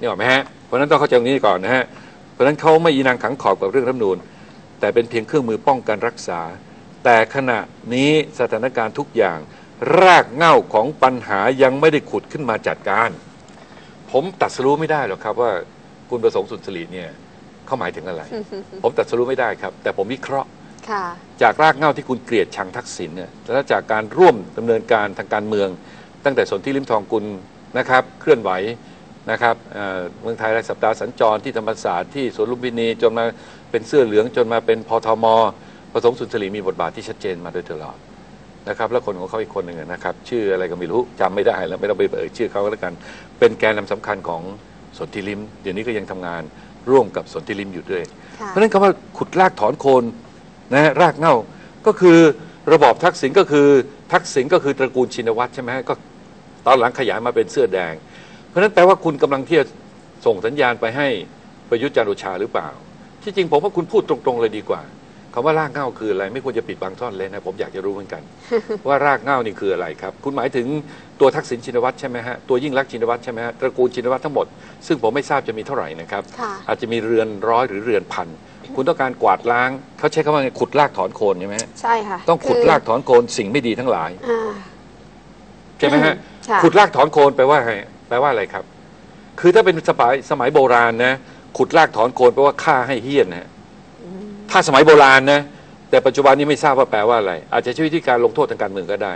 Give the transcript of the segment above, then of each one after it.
นี่ออกไหมฮะเพราะฉะนั้นต้องเข้าใจตรงนี้ก่อนนะฮะเพราะฉะนั้นเขาไม่ยีนางขังขอบกับเรื่องรัฐธรรมนูญแต่เป็นเพียงเครื่องมือป้องกันรักษา แต่ขณะนี้สถานการณ์ทุกอย่าง รากเหง้าของปัญหายังไม่ได้ขุดขึ้นมาจัดการ ผมตัดสรู้ไม่ได้หรอกครับว่าคุณประสงค์สุนทรีเนี่ยเขาหมายถึงอะไร ผมตัดสรู้ไม่ได้ครับ แต่ผมวิเคราะห์ค่ะ จากรากเหง้าที่คุณเกลียดชังทักษิณเนี่ยและจากการร่วมดำเนินการทางการเมือง ตั้งแต่สนที่ริมทองกุลนะครับ เคลื่อนไหว นะครับเอ่อเมืองไทยรายสัปดาห์สัญจรที่ธรรมศาสตร์ที่สวนลุมพินีจนมาเป็นเสื้อเหลืองจนมาเป็นพทมประสงค์สุนทรีมีบทบาทที่ชัดเจนมาโดยตลอดนะครับแล้วคนของเขาอีกคนหนึ่งนะครับ ชื่ออะไรก็ไม่รู้จำไม่ได้แล้วไม่ต้องไปเอ่ยชื่อเขาก็แล้วกัน เป็นแกนนำสำคัญของสนธิริมเดี๋ยวนี้ก็ยังทำงานร่วมกับสนธิริมอยู่ด้วยค่ะเพราะฉะนั้นคำว่าขุดรากถอนโคนนะฮะรากเหง้าก็คือระบอบทักษิณก็คือทักษิณก็คือตระกูลชินวัตรใช่ไหมฮะก็ตอนหลังขยายมาเป็นเสื้อแดง เพราะฉะนั้นแปลว่าคุณกำลังที่จะส่งสัญญาณไปให้ประยุทธ์จันทร์โอชาหรือเปล่า ที่จริงผมว่าคุณพูดตรงๆเลยดีกว่าคำว่ารากเหง้าคืออะไร ไม่ควรจะปิดบังซ่อนเลยนะผมอยากจะรู้เหมือนกัน ว่ารากเหง้านี่คืออะไรครับ คุณหมายถึงตัวทักษิณชินวัตรใช่ไหมฮะตัวยิ่งรักษณ์ชินวัตรใช่ไหมฮะตระกูลชินวัตรทั้งหมด ซึ่งผมไม่ทราบจะมีเท่าไหร่นะครับค่ะอาจจะมีเรือนร้อยหรือเรือนพันคุณต้องการกวาดล้างเขาใช้คำว่าไงขุดรากถอนโคนใช่ไหมฮะใช่ค่ะต้องขุดคือรากถอนโคนสิ่งไม่ดีทั้งหลายอ่าใช่ไหมฮะค่ะขุดรากถอนโคนแปลว่าไง แปลว่าอะไรครับ คือถ้าเป็นสมัยสมัยโบราณนะขุดรากถอนโคนแปลว่าฆ่าให้เฮี้ยนนะฮะถ้าสมัยโบราณนะแต่ปัจจุบันนี้ไม่ทราบว่าแปลว่าอะไร อาจจะใช้วิธีการลงโทษทางการเมืองก็ได้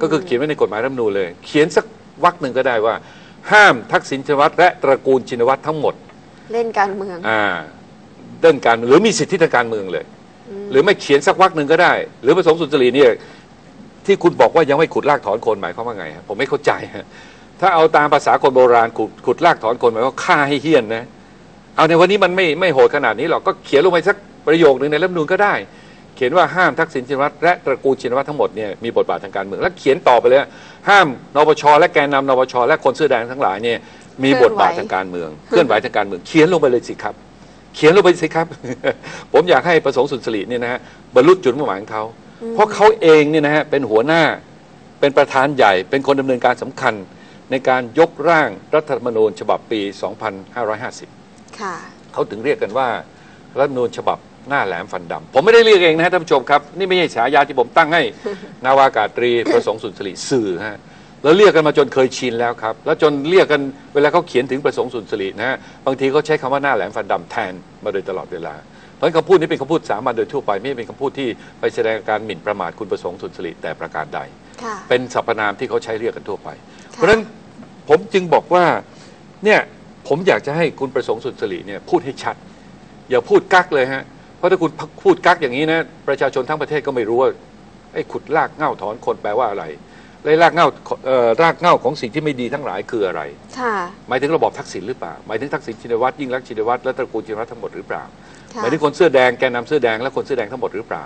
ก็คือเขียนไว้ในกฎหมายรัฐธรรมนูญเลย เขียนสักวรรคหนึ่งก็ได้ว่า ห้ามทักษิณชินวัตรและตระกูลชินวัตรทั้งหมด เล่นการเมืองอ่าเดินการหรือมีสิทธิทางการเมืองเลย หรือไม่เขียนสักวักหนึ่งก็ได้ หรือประสงค์สุนทรีเนี่ยที่คุณบอกว่ายังไม่ขุดรากถอนโคนหมายความว่าไงฮะผมไม่เข้าใจฮะ ถ้าเอาตามภาษาคนโบราณขุดขุดรากถอนโคนหมายว่าฆ่าให้เฮี้ยนนะ เอาในวันนี้มันไม่ไม่โหดขนาดนี้หรอกก็เขียนลงไปสักประโยคหนึ่งในรัฐธรรมนูญก็ได้ เขียนว่าห้ามทักษิณชินวัตรและตระกูลชินวัตรทั้งหมดเนี่ยมีบทบาททางการเมืองแล้วเขียนต่อไปเลยว่าห้ามนปชและแกนนำนปชและคนเสื้อแดงทั้งหลายเนี่ยมีบทบาททางการเมืองเคลื่อนไหวทางการเมืองเขียนลงไปเลยสิครับ เขียนลงไปสิครับ ผมอยากให้ประสงค์สุนทรีเนี่ยนะฮะบรรลุจุดมุ่งหมายของเขาเพราะเขาเองเนี่ยนะฮะเป็นหัวหน้าเป็นประธานใหญ่ เป็นคนดำเนินการสำคัญ ในการยกร่างรัฐธรรมนูญฉบับปี 2550 ค่ะ เขาถึงเรียกกันว่ารัฐธรรมนูญฉบับหน้าแหลมฟันดำ ผมไม่ได้เรียกเองนะฮะท่านผู้ชมครับ นี่ไม่ใช่ฉายาที่ผมตั้งให้ นาวากาตรีประสงค์สุนทรีสื่อฮะแล้วเรียกกันมาจนเคยชินแล้วครับ แล้วจนเรียกกันเวลาเขาเขียนถึงประสงค์สุนทรีนะฮะบางทีเขาใช้คำว่าหน้าแหลมฟันดำแทนมาโดยตลอดเวลาเพราะฉะนั้นคำพูดนี้เป็นคำพูดสามัญโดยทั่วไป ไม่ใช่เป็นคำพูดที่ไปแสดงการหมิ่นประมาทคุณประสงค์สุนทรีแต่ประการใดค่ะเป็นสรรพนามที่เขาใช้เรียกกันทั่วไปค่ะ เพราะฉะนั้นผมจึงบอกว่าเนี่ยผมอยากจะให้คุณประสงค์สุนทรีเนี่ยพูดให้ชัด อย่าพูดกักเลยฮะเพราะถ้าคุณพูดกักอย่างนี้นะประชาชนทั้งประเทศก็ไม่รู้ว่าไอ้ขุดรากเหง้าถอนคนแปลว่าอะไรและรากเหง้าเอ่อรากเหง้าของสิ่งที่ไม่ดีทั้งหลายคืออะไรค่ะหมายถึงระบอบทักษิณหรือเปล่า หมายถึงทักษิณชินวัตรยิ่งรักษณ์ชินวัตรและตระกูลชินวัตรทั้งหมดหรือเปล่าค่ะหมายถึงคนเสื้อแดงแกนนำเสื้อแดงและคนเสื้อแดงทั้งหมดหรือเปล่า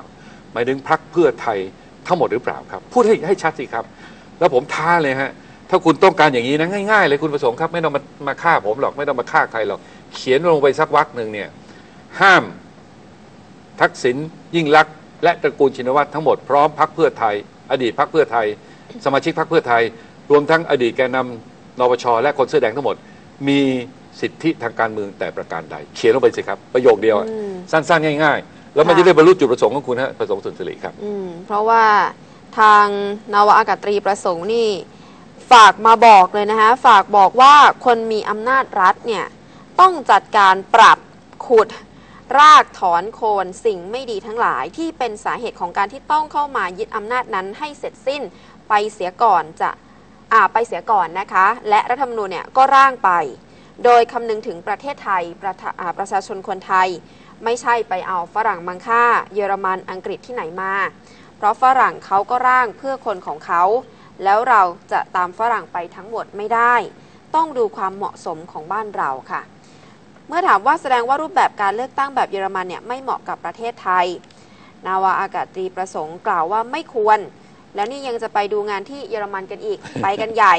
หมายถึงพรรคเพื่อไทยทั้งหมดหรือเปล่าครับ พูดให้ให้ชัดสิครับ แล้วผมท้าเลยฮะ ถ้าคุณต้องการอย่างนี้นะง่ายๆเลยคุณประสงค์ครับ ไม่ต้องมามาฆ่าผมหรอกไม่ต้องมาฆ่าใครหรอกเขียนลงไปสักวักหนึ่งเนี่ย ห้ามทักษิณยิ่งรักษณ์และตระกูลชินวัตรทั้งหมดพร้อมพรรคเพื่อไทย อดีตพรรคเพื่อไทย สมาชิกพรรคเพื่อไทย รวมทั้งอดีตแกนนำนปชและคนเสื้อแดงทั้งหมด มีสิทธิทางการเมืองแต่ประการใด เขียนลงไปสิครับ ประโยคเดียวอะอืมสั้นๆ ง่ายๆ แล้วมันค่ะจะได้บรรลุจุดประสงค์ของคุณฮะประสงค์สุนทรีครับอืมเพราะว่าทางนาวาอากาศตรีประสงค์นี่ ฝากมาบอกเลยนะคะฝากบอกว่าคนมีอำนาจรัฐเนี่ยต้องจัดการปรับขุดรากถอนโคนสิ่งไม่ดีทั้งหลายที่เป็นสาเหตุของการที่ต้องเข้ามายึดอำนาจนั้นให้เสร็จสิ้นไปเสียก่อนจะอ่าไปเสียก่อนนะคะ และรัฐธรรมนูญเนี่ยก็ร่างไป โดยคำนึงถึงประเทศไทยประะประชาชนคนไทย ไม่ใช่ไปเอาฝรั่งมังค่า เยอรมันอังกฤษที่ไหนมา เพราะฝรั่งเขาก็ร่างเพื่อคนของเขา แล้วเราจะตามฝรั่งไปทั้งหมดไม่ได้ ต้องดูความเหมาะสมของบ้านเราค่ะ เมื่อถามว่าแสดงว่ารูปแบบการเลือกตั้งแบบเยอรมันเนี่ยไม่เหมาะกับประเทศไทย นาวาอากาศตรีประสงค์กล่าวว่าไม่ควร แล้วนี่ยังจะไปดูงานที่เยอรมันกันอีกไปกันใหญ่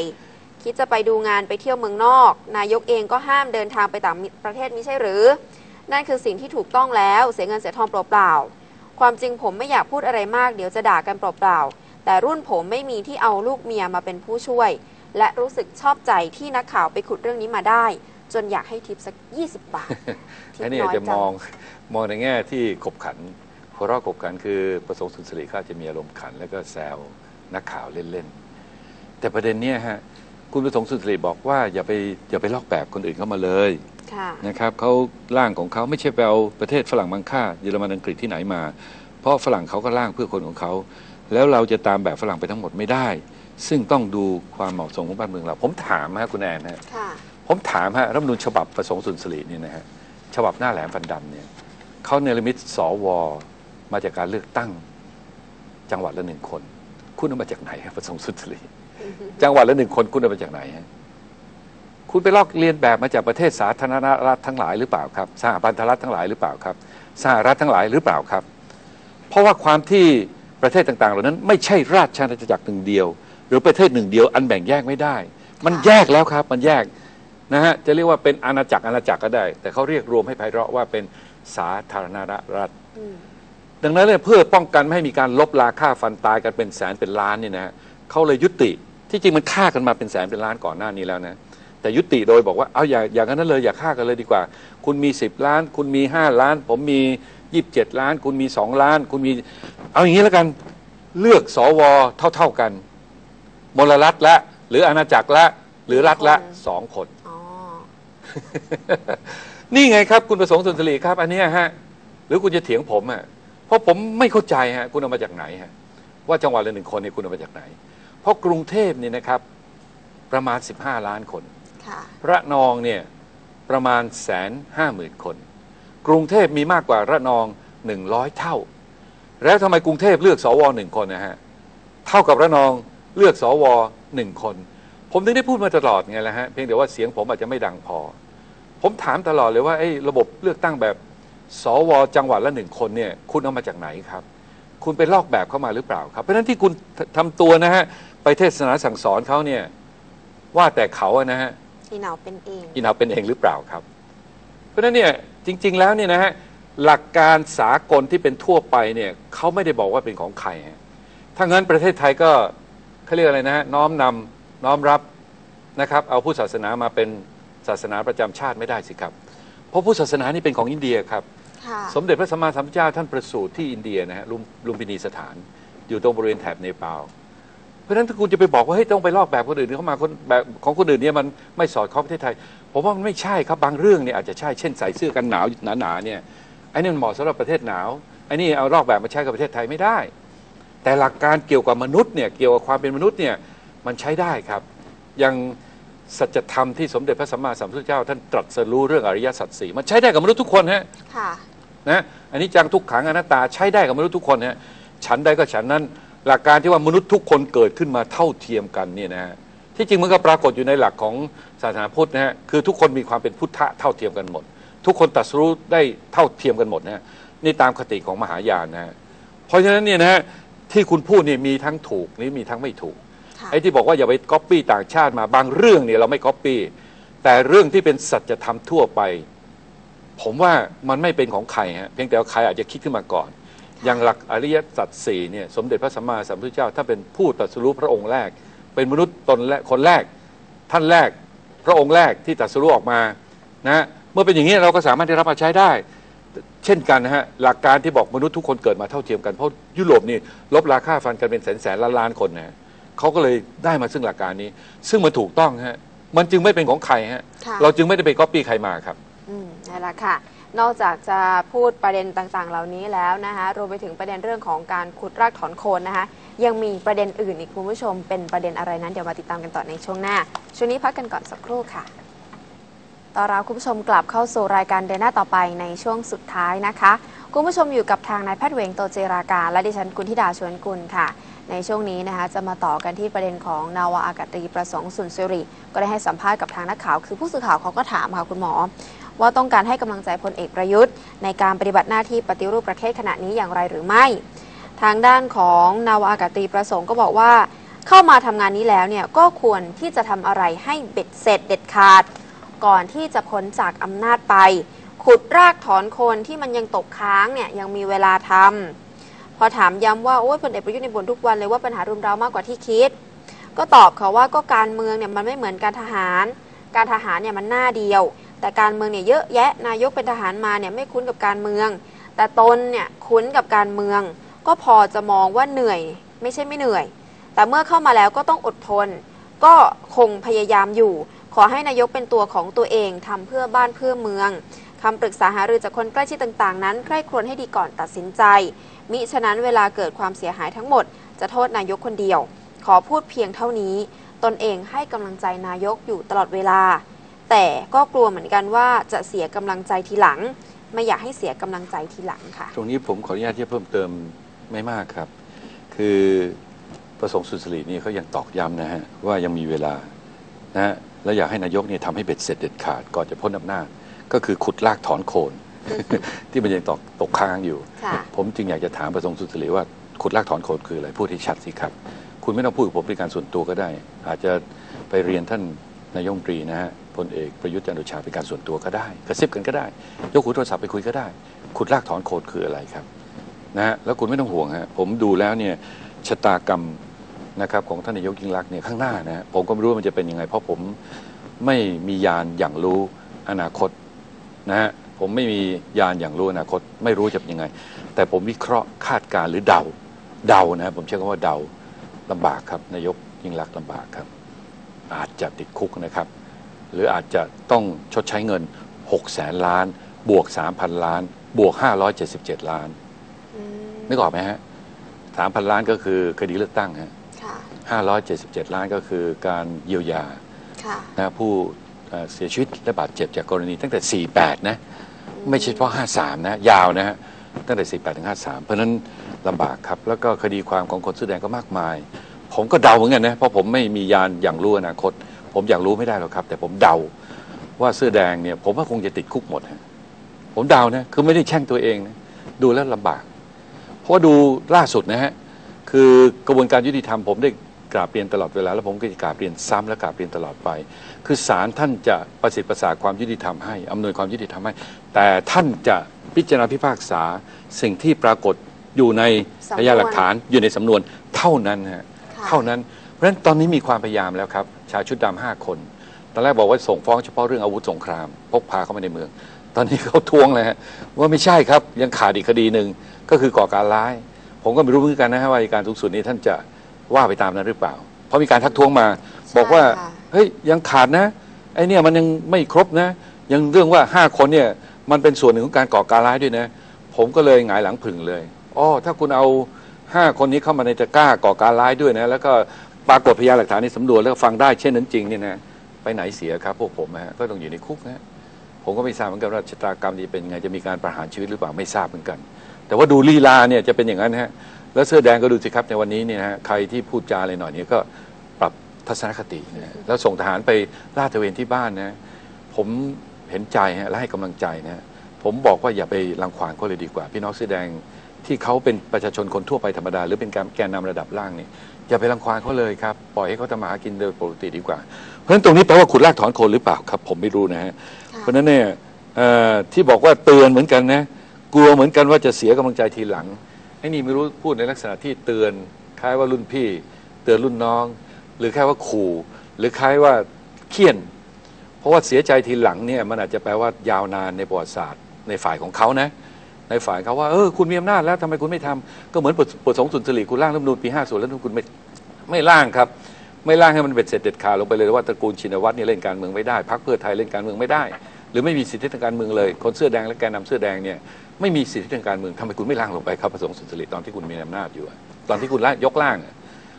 คิดจะไปดูงานไปเที่ยวเมืองนอก นายกเองก็ห้ามเดินทางไปต่างประเทศไม่ใช่หรือ นั่นคือสิ่งที่ถูกต้องแล้วเสียเงินเสียทองเปล่าๆความจริงผมไม่อยากพูดอะไรมากเดี๋ยวจะด่ากันเปล่าๆ แต่รุ่นผมไม่มีที่เอาลูกเมียมาเป็นผู้ช่วย และรู้สึกชอบใจที่นักข่าวไปขุดเรื่องนี้มาได้ จนอยากให้ทิปสัก 20 บาททิปอันนี้น้อาอจยจะจัมองมองในแง่ที่ขบขันหัวเราะขบขันคือประสงค์สุนทรีเขาอาจจะมีอารมณ์ขัน แล้วก็แซวนักข่าวเล่นๆ แต่ประเด็นเนี้ยฮะคุณประสงค์สุนทรีบอกว่าอย่าไปอย่าไปลอกแบบคนอื่นเข้ามาเลยค่ะนะครับเขาร่างของเขาไม่ใช่ไปเอาประเทศฝรั่งมังค่าเยอรมันอังกฤษที่ไหนมา เพราะฝรั่งเขาก็ร่างเพื่อคนของเขา แล้วเราจะตามแบบฝรั่งไปทั้งหมดไม่ได้ ซึ่งต้องดูความเหมาะสมของบ้านเมืองเรา ผมถามฮะคุณแอนฮะค่ะผมถามฮะรัฐธรรมนูญฉบับประสงค์สุนทรีเนี่ยนะฮะฉบับหน้าแหลมฟันดำเนี่ยเขาเนรมิตสวมาจากการเลือกตั้ง จังหวัดละหนึ่งคน คุณเอามาจากไหนฮะประสงค์สุนทรีจังหวัดละหนึ่งคนคุณเอามาจากไหนฮะคุณไปลอกเรียนแบบมาจากประเทศสาธารณรัฐทั้งหลายหรือเปล่าครับสหพันธรัฐทั้งหลายหรือเปล่าครับสหรัฐทั้งหลายหรือเปล่าครับ เพราะว่าความที่ ประเทศต่างๆ เหล่านั้นไม่ใช่ราชอาณาจักรหนึ่งเดียว หรือประเทศหนึ่งเดียวอันแบ่งแยกไม่ได้ มันแยกแล้วครับมันแยกนะฮะจะเรียกว่าเป็นอาณาจักรอาณาจักรก็ได้ แต่เขาเรียกรวมให้ไพเราะว่าเป็นสาธารณรัฐดังนั้นเนี่ยเพื่อป้องกันไม่ให้มีการลบลาค่าฟันตายกันเป็นแสนเป็นล้านเนี่ยนะฮะเขาเลยยุติที่จริงมันฆ่ากันมาเป็นแสนเป็นล้านก่อนหน้านี้แล้วนะแต่ยุติโดยบอกว่าเอาอย่าอย่างนั้นเลยอย่าฆ่ากันเลยดีกว่า คุณมี 10 ล้าน คุณมี 5 ล้าน ผมมี 27ล้าน คุณมี2ล้าน คุณมีเอาอย่างนี้แล้วกันเลือกสวเท่า ๆกัน มลรัฐละ หรืออาณาจักรละ หรือรัฐละสองคนอ๋อนี่ไงครับ คุณประสงค์สุนทรีครับ อันเนี้ยฮะ หรือคุณจะเถียงผมอะเพราะผมไม่เข้าใจฮะ คุณเอามาจากไหนฮะ ว่าจังหวัดละหนึ่งคนเนี่ยคุณเอามาจากไหน เพราะกรุงเทพเนี่ยนะครับ ประมาณ 15 ล้านคนค่ะระนองเนี่ยประมาณแสนห้าหมื่นคน กรุงเทพมีมากกว่าระนองหนึ่งร้อยเท่า แล้วทำไมกรุงเทพเลือกสวหนึ่งคนนะฮะเท่ากับระนองเลือกสวหนึ่งคน ผมถึงได้พูดมาตลอดไงแหละฮะเพียงแต่ว่าเสียงผมอาจจะไม่ดังพอ ผมถามตลอดเลยว่าไอ้ระบบเลือกตั้งแบบสวจังหวัดละหนึ่งคนเนี่ยคุณเอามาจากไหนครับคุณไปลอกแบบเข้ามาหรือเปล่าครับ เพราะฉะนั้นที่คุณทำตัวนะฮะไปเทศนาสั่งสอนเขาเนี่ยว่าแต่เขาอะนะฮะอีเหนาเป็นเองอินเอาเป็นเองหรือเปล่าครับ เพราะฉะนั้นเนี่ย จริง ๆ แล้วเนี่ยนะฮะหลักการสากลที่เป็นทั่วไปเนี่ยเขาไม่ได้บอกว่าเป็นของใครฮะถ้างั้นประเทศไทยก็เขาเรียกอะไรนะฮะน้อมนำน้อมรับนะครับเอาผู้ศาสนามาเป็นศาสนาประจำชาติไม่ได้สิครับ เพราะผู้ศาสนานี่เป็นของอินเดียครับค่ะสมเด็จพระสัมมาสัมพุทธเจ้าท่านประสูติที่อินเดียนะฮะลุมลุมพินีสถาน อยู่ตรงบริเวณแถบเนปาลเพราะฉะนั้นถ้าคุณจะไปบอกว่าเฮ้ยต้องไปลอกแบบคนอื่นเข้ามาคนแบบของคนอื่นเนี่ยมันไม่สอดคล้องประเทศไทย ผมว่ามันไม่ใช่ครับบางเรื่องเนี่ยอาจจะใช่เช่นใส่เสื้อกันหนาวหนาๆเนี่ยไอ้นี่มันเหมาะสำหรับประเทศหนาวไอ้นี่เอาลอกแบบมาใช้กับประเทศไทยไม่ได้ แต่หลักการเกี่ยวกับมนุษย์เนี่ยเกี่ยวกับความเป็นมนุษย์เนี่ยมันใช้ได้ครับอย่างสัจธรรมที่สมเด็จพระสัมมาสัมพุทธเจ้า ท่านตรัสรู้เรื่องอริยสัจสี่มันใช้ได้กับมนุษย์ทุกคนฮะค่ะนะอันนี้จังทุกขังอนัตตาใช้ได้กับมนุษย์ทุกคนฮะฉันได้ก็ฉันนั้น หลักการที่ว่ามนุษย์ทุกคนเกิดขึ้นมาเท่าเทียมกันเนี่ยนะฮะ ที่จริงมันก็ปรากฏอยู่ในหลักของศาสนาพุทธนะฮะคือทุกคนมีความเป็นพุทธะเท่าเทียมกันหมด ทุกคนตรัสรู้ได้เท่าเทียมกันหมดนะฮะนี่ตามคติของมหายานนะฮะเพราะฉะนั้นเนี่ยนะฮะที่คุณพูดเนี่ยมีทั้งถูกนี่มีทั้งไม่ถูกค่ะไอ้ที่บอกว่าอย่าไปก๊อปปี้ต่างชาติมาบางเรื่องเนี่ยเราไม่ก๊อปปี้แต่เรื่องที่เป็นสัจธรรมทั่วไป ผมว่ามันไม่เป็นของใครฮะเพียงแต่ว่าใครอาจจะคิดขึ้นมาก่อน อย่างหลักอริยสัจสี่เนี่ยสมเด็จพระสัมมาสัมพุทธเจ้าถ้าเป็นผู้ตรัสรู้พระองค์แรก เป็นมนุษย์ตนแรกคนแรก ท่านแรก พระองค์แรกที่ตรัสรู้ออกมานะเมื่อเป็นอย่างนี้เราก็สามารถได้รับมาใช้ได้ เช่นกันนะฮะหลักการที่บอกมนุษย์ทุกคนเกิดมาเท่าเทียมกันเพราะยุโรปนี่ลบราค่าฟันกันเป็นแสนแสนล้านล้านคนนะเขาก็เลยได้มาซึ่งหลักการนี้ ซึ่งมันถูกต้องฮะมันจึงไม่เป็นของใครฮะค่ะเราจึงไม่ได้ไปก๊อปปี้ใครมาครับอืมนั่นแหละค่ะนอกจากจะพูดประเด็นต่างๆ เหล่านี้แล้วนะคะรวมไปถึงประเด็นเรื่องของการขุดรากถอนโคนนะคะ ยังมีประเด็นอื่นอีกคุณผู้ชม เป็นประเด็นอะไรนั้นเดี๋ยวมาติดตามกันต่อในช่วงหน้า ช่วงนี้พักกันก่อนสักครู่ค่ะต้อนรับคุณผู้ชมกลับเข้าสู่รายการเดินหน้าต่อไปในช่วงสุดท้ายนะคะ คุณผู้ชมอยู่กับทางนายแพทย์เวงโตเจราการและดิฉันกุลธิดาชวนกุลค่ะ ในช่วงนี้นะคะจะมาต่อกันที่ประเด็นของนาวาอากาศตรีประสงค์สุนทริ ก็ได้ให้สัมภาษณ์กับทางนักข่าว คือผู้สื่อข่าวเขาก็ถามค่ะคุณหมอ ว่าต้องการให้กำลังใจพลเอกประยุทธ์ ในการปฏิบัติหน้าที่ปฏิรูปประเทศขณะนี้อย่างไรหรือไม่ ทางด้านของนาวาอากาศตรีประสงค์ก็บอกว่า เข้ามาทำงานนี้แล้วเนี่ยก็ควรที่จะทำอะไรให้เบ็ดเสร็จเด็ดขาด ก่อนที่จะพ้นจากอำนาจไป ขุดรากถอนคนที่มันยังตกค้างเนี่ยยังมีเวลาทำพอถามย้ำว่าโอ้ยพลเอกประยุทธ์ในบ่นทุกวันเลยว่าปัญหารุมเร้ามากกว่าที่คิด ก็ตอบเขาว่าก็การเมืองเนี่ยมันไม่เหมือนการทหาร การทหารเนี่ยมันหน้าเดียว แต่การเมืองเนี่ยเยอะแยะนายกเป็นทหารมาเนี่ยไม่คุ้นกับการเมือง แต่ตนเนี่ยคุ้นกับการเมือง ก็พอจะมองว่าเหนื่อย ไม่ใช่ไม่เหนื่อย แต่เมื่อเข้ามาแล้วก็ต้องอดทน ก็คงพยายามอยู่ ขอให้นายกเป็นตัวของตัวเองทำเพื่อบ้านเพื่อเมืองคำปรึกษาหารือจากคนใกล้ชิดต่างๆ นั้น ใคร่ครวญให้ดีก่อนตัดสินใจ มิฉะนั้นเวลาเกิดความเสียหายทั้งหมด จะโทษนายกคนเดียว ขอพูดเพียงเท่านี้ ตนเองให้กำลังใจนายกอยู่ตลอดเวลา แต่ก็กลัวเหมือนกันว่าจะเสียกำลังใจทีหลัง ไม่อยากให้เสียกำลังใจทีหลังค่ะ ตรงนี้ผมขออนุญาตที่เพิ่มเติม ไม่มากครับ คือประสงค์สุนทรีนี่เขายังตอกย้ำนะฮะว่ายังมีเวลานะฮะและอยากให้นายกเนี่ยทำให้เบ็ดเสร็จเด็ดขาดก่อนจะพ้นอำนาจก็คือขุดลากถอนโคน ที่มันยังตกตกค้างอยู่ค่ะผมจึงอยากจะถามประสงค์สุนทรีว่าขุดลากถอนโคนคืออะไรพูดให้ชัดสิครับคุณไม่ต้องพูดกับผมเป็นการส่วนตัวก็ได้ อาจจะไปเรียนท่านนายกรัฐมนตรีนะฮะพลเอกประยุทธ์จันทร์โอชาเป็นการส่วนตัวก็ได้ กระซิบกันก็ได้ ยกหูโทรศัพท์ไปคุยก็ได้ ขุดลากถอนโคนคืออะไรครับ นะฮะแล้วคุณไม่ต้องห่วงฮะผมดูแล้วเนี่ยชะตากรรมนะครับของท่านนายกยิ่งรักษณ์เนี่ยข้างหน้านะฮะผมก็ไม่รู้ว่ามันจะเป็นยังไง เพราะผมไม่มียานอย่างรู้อนาคตนะฮะผมไม่มียานอย่างรู้อนาคต ไม่รู้จะเป็นยังไง แต่ผมวิเคราะห์คาดการณ์หรือเดาเดานะฮะผมใช้คำว่าเดาลำบากครับนายกยิ่งรักษณ์ลำบากครับ อาจจะติดคุกนะครับ หรืออาจจะต้องชดใช้เงิน6แสนล้าน บวก 3,000 ล้าน บวก 577 ล้าน นึกออกไหมฮะ3,000ล้านก็คือคดีเลือกตั้งฮะค่ะ577ล้านก็คือการเยียวยาค่ะ นะผู้เอ่อเสียชีวิตและบาดเจ็บจากกรณีตั้งแต่ 48 นะ ไม่ใช่เฉพาะ 53 นะ ยาวนะฮะตั้งแต่ 48 ถึง 53 เพราะฉะนั้นลำบากครับ แล้วก็คดีความของคนเสื้อแดงก็มากมาย ผมก็เดาเหมือนกันนะ เพราะผมไม่มียานอย่างรู้อนาคต ผมอยากรู้ไม่ได้หรอกครับ แต่ผมเดาว่าเสื้อแดงเนี่ย ผมว่าคงจะติดคุกหมดฮะผมเดานะ คือไม่ได้แช่งตัวเองนะ ดูแล้วลำบาก เพราะว่าดูล่าสุดนะฮะคือกระบวนการยุติธรรมผมได้กราบเรียนตลอดเวลาแล้วผมก็จะกราบเรียนซ้ำและกราบเรียนตลอดไป คือศาลท่านจะประสิทธิ์ประสาทความยุติธรรมให้อำนวยความยุติธรรมให้ แต่ท่านจะพิจารณาพิพากษาสิ่งที่ปรากฏอยู่ในสำนวนพยานหลักฐานอยู่ในสำนวนเท่านั้นฮะค่ะเท่านั้น เพราะฉะนั้นตอนนี้มีความพยายามแล้วครับ ชายชุดดำห้าคน ตอนแรกบอกว่าส่งฟ้องเฉพาะเรื่องอาวุธสงคราม พกพาเข้ามาในเมือง ตอนนี้เขาทวงเลยฮะว่าไม่ใช่ครับยังขาดอีกคดีหนึ่งก็คือก่อการร้าย ผมก็ไม่รู้เหมือนกันนะฮะว่าอัยการสูงสุดนี้ท่านจะว่าไปตามนั้นหรือเปล่า เพราะมีการทักท้วงมา บอกว่าใช่ค่ะ เฮ้ยยังขาดนะไอ้เนี่ยมันยังไม่ครบนะ ยังเรื่องว่าห้าคนเนี่ยมันเป็นส่วนหนึ่งของการก่อการร้ายด้วยนะ ผมก็เลยหงายหลังผึ่งเลยอ๋อถ้าคุณเอาห้าคนนี้เข้ามาในตะกร้าก่อการร้ายด้วยนะ แล้วก็ปรากฏพยานหลักฐานในสำนวนแล้วก็ฟังได้เช่นนั้นจริงเนี่ยนะไปไหนเสียครับพวกผมนะฮะก็ต้องอยู่ในคุกนะฮะ ผมก็ไม่ทราบเหมือนกันว่าชะตากรรมนี้เป็นไงจะมีการประหารชีวิตหรือเปล่าไม่ทราบเหมือนกัน แต่ว่าดูลีลาเนี่ยจะเป็นอย่างนั้นฮะแล้วเสื้อแดงก็ดูสิครับในวันนี้เนี่ยนะฮะใครที่พูดจาอะไรหน่อยเนี่ยก็ปรับทัศนคตินะฮะแล้วส่งทหารไปลาดตระเวนที่บ้านนะผมเห็นใจฮะและให้กำลังใจนะฮะผมบอกว่าอย่าไปรังควานเขาเลยดีกว่า พี่น้องเสื้อแดงที่เขาเป็นประชาชนคนทั่วไปธรรมดา หรือเป็นการแกนนำระดับล่างเนี่ยอย่าไปรังควานเขาเลยครับปล่อยให้เขาทำมาหากินโดยปกติดีกว่า เพราะฉะนั้นตรงนี้แปลว่าขุดรากถอนโคนหรือเปล่าครับ ผมไม่รู้นะฮะ เพราะฉะนั้นเนี่ยที่บอกว่าเตือนเหมือนกันนะกลัวเหมือนกันว่าจะเสียกำลังใจทีหลังไอ้นี่ไม่รู้พูดในลักษณะที่เตือนคล้ายว่ารุ่นพี่ เตือนรุ่นน้อง หรือคล้ายว่าขู่ หรือคล้ายว่าเคี่ยน เพราะว่าเสียใจทีหลังเนี่ยมันอาจจะแปลว่ายาวนานในประวัติศาสตร์ในฝ่ายของเขานะในฝ่ายเขาว่าเออคุณมีอำนาจแล้วทำไมคุณไม่ทำก็เหมือนบทสงสุนทรีคุณร่างรัฐมนูญปี50แล้วคุณไม่ไม่ร่างครับ ไม่ร่างให้มันเบ็ดเสร็จเด็ดขาดลงไปเลยว่าตระกูลชินวัตรเนี่ยเล่นการเมืองไม่ได้พรรคเพื่อไทยเล่นการเมืองไม่ได้ หรือไม่มีสิทธิทางการเมืองเลย คนเสื้อแดงและแกนนำเสื้อแดงเนี่ยไม่มีสิทธิทางการเมืองทำไมคุณไม่ร่างลงไปครับประสงค์สุนทรีตอนที่คุณมีอำนาจอยู่ ตอนที่คุณร่างยกร่าง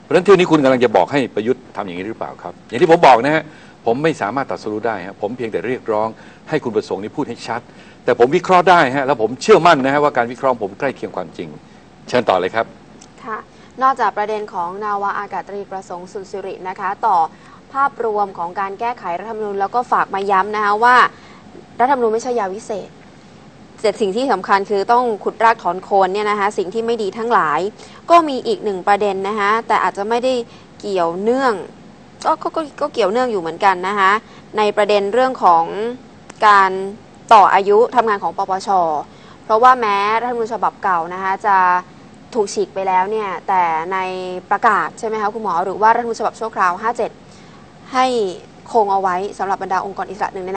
เพราะฉะนั้นที่นี้คุณกำลังจะบอกให้ประยุทธ์ทำอย่างนี้หรือเปล่าครับ อย่างที่ผมบอกนะฮะผมไม่สามารถตัดสรุปได้ฮะผมเพียงแต่เรียกร้อง ให้คุณประสงค์นี้พูดให้ชัด แต่ผมวิเคราะห์ได้ฮะแล้วผมเชื่อมั่นนะฮะว่าการวิเคราะห์ผมใกล้เคียงความจริง เชิญต่อเลยครับค่ะนอกจากประเด็นของนาวาอากาศตรีประสงค์สุนสิรินะคะ ต่อภาพรวมของการแก้ไขรัฐธรรมนูญแล้วก็ฝากมาย้ำนะคะว่า รัฐธรรมนูญไม่ใช่ยาวิเศษแต่สิ่งที่สำคัญคือต้องขุดรากถอนโคนเนี่ยนะคะสิ่งที่ไม่ดีทั้งหลาย ก็มีอีกหนึ่งประเด็นนะคะแต่อาจจะไม่ได้เกี่ยวเนื่องก็ก็ก็ก็เกี่ยวเนื่องอยู่เหมือนกันนะคะในประเด็นเรื่องของการต่ออายุทำงานของปปช เพราะว่าแม้รัฐธรรมนูญฉบับเก่านะคะจะถูกฉีกไปแล้วเนี่ยแต่ในประกาศใช่ไหมคะคุณหมอหรือว่ารัฐธรรมนูญฉบับชั่วคราว 57 ให้คงเอาไว้สำหรับบรรดาองค์กรอิสระหนึ่งใน